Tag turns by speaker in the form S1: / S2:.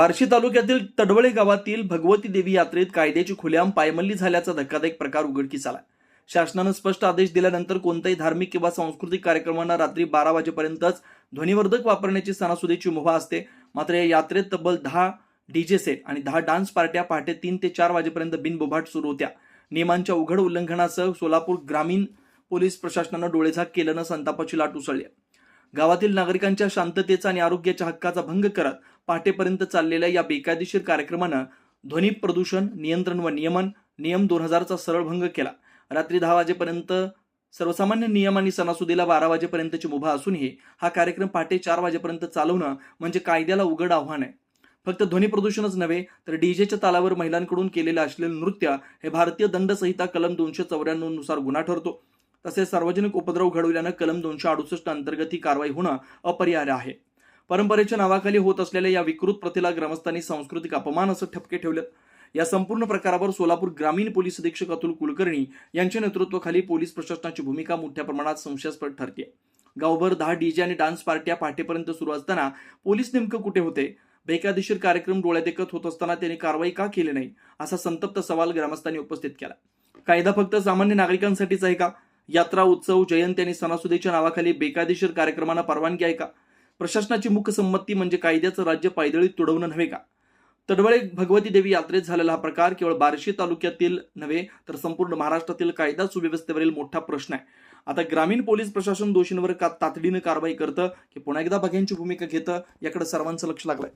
S1: बार्शी तालुक्यातील तडवळे गावातील भगवती देवी यात्रेत कायद्याची खुलेआम पायमल्ली झाल्याचा धक्कादायक प्रकार उघडकीस आला शासनानं स्पष्ट आदेश दिल्यानंतर कोणत्याही धार्मिक किंवा सांस्कृतिक कार्यक्रमांना रात्री बारा वाजेपर्यंतच ध्वनिवर्धक वापरण्याची सणासुदीची मुभा असते. मात्र या यात्रेत तब्बल दहा डीजे सेट आणि दहा डान्स पार्ट्या पहाटे तीन ते चार वाजेपर्यंत बिनबोभाट सुरू होत्या. नियमांच्या उघड उल्लंघनासह सोलापूर ग्रामीण पोलीस प्रशासनानं डोळेझाक केल्यानं संतापाची लाट उसळली गावातील नागरिकांच्या शांततेचा आणि आरोग्याच्या हक्काचा भंग करत पहाटेपर्यंत चाललेल्या या बेकायदेशीर कार्यक्रमानं ध्वनी प्रदूषण नियंत्रण व नियमन नियम दोन हजारचा सरळ भंग केला. रात्री दहा वाजेपर्यंत सर्वसामान्य नियम आणि सणासुदीला बारा वाजेपर्यंतची मुभा असूनही हा कार्यक्रम पहाटे चार वाजेपर्यंत चालवणं म्हणजे कायद्याला उघड आव्हान आहे. फक्त ध्वनी प्रदूषणच नव्हे तर डीजेच्या तालावर महिलांकडून केलेलं असलेलं नृत्य हे भारतीय दंड संहिता कलम दोनशे चौऱ्याण्णवनुसार गुन्हा ठरतो. तसेच सार्वजनिक उपद्रव घडविल्यानं कलम दोनशे अडुसष्ट अंतर्गत ही कारवाई होणं अपरिहार्य आहे. परंपरेच्या नावाखाली होत असलेल्या या विकृत प्रथेला ग्रामस्थांनी सांस्कृतिक अपमान असं ठपके ठेवलेत या संपूर्ण प्रकारावर सोलापूर ग्रामीण पोलीस अधीक्षक अतुल कुलकर्णी यांच्या नेतृत्वाखाली पोलीस प्रशासनाची भूमिका मोठ्या प्रमाणात संशयास्पद ठरते गावभर दहा डीजे आणि डान्स पार्ट्या पहाटेपर्यंत सुरू असताना पोलीस नेमकं कुठे होते? बेकायदेशीर कार्यक्रम डोळ्यात देखत होत असताना त्यांनी कारवाई का केली नाही? असा संतप्त सवाल ग्रामस्थांनी उपस्थित केला. कायदा फक्त सामान्य नागरिकांसाठीच आहे का? यात्रा उत्सव जयंती आणि सणासुदीच्या नावाखाली बेकायदेशीर कार्यक्रमांना परवानगी आहे का? प्रशासनाची मुख्य संमती म्हणजे कायद्याचं राज्य पायदळीत तुडवणं नव्हे का? तडवळे भगवती देवी यात्रेत झालेला हा प्रकार केवळ बार्शी तालुक्यातील नव्हे तर संपूर्ण महाराष्ट्रातील कायदा सुव्यवस्थेवरील मोठा प्रश्न आहे. आता ग्रामीण पोलीस प्रशासन दोषींवर का तातडीनं कारवाई करतं की पुन्हा एकदा बघ्यांची भूमिका घेतं याकडे सर्वांचं लक्ष लागलंय.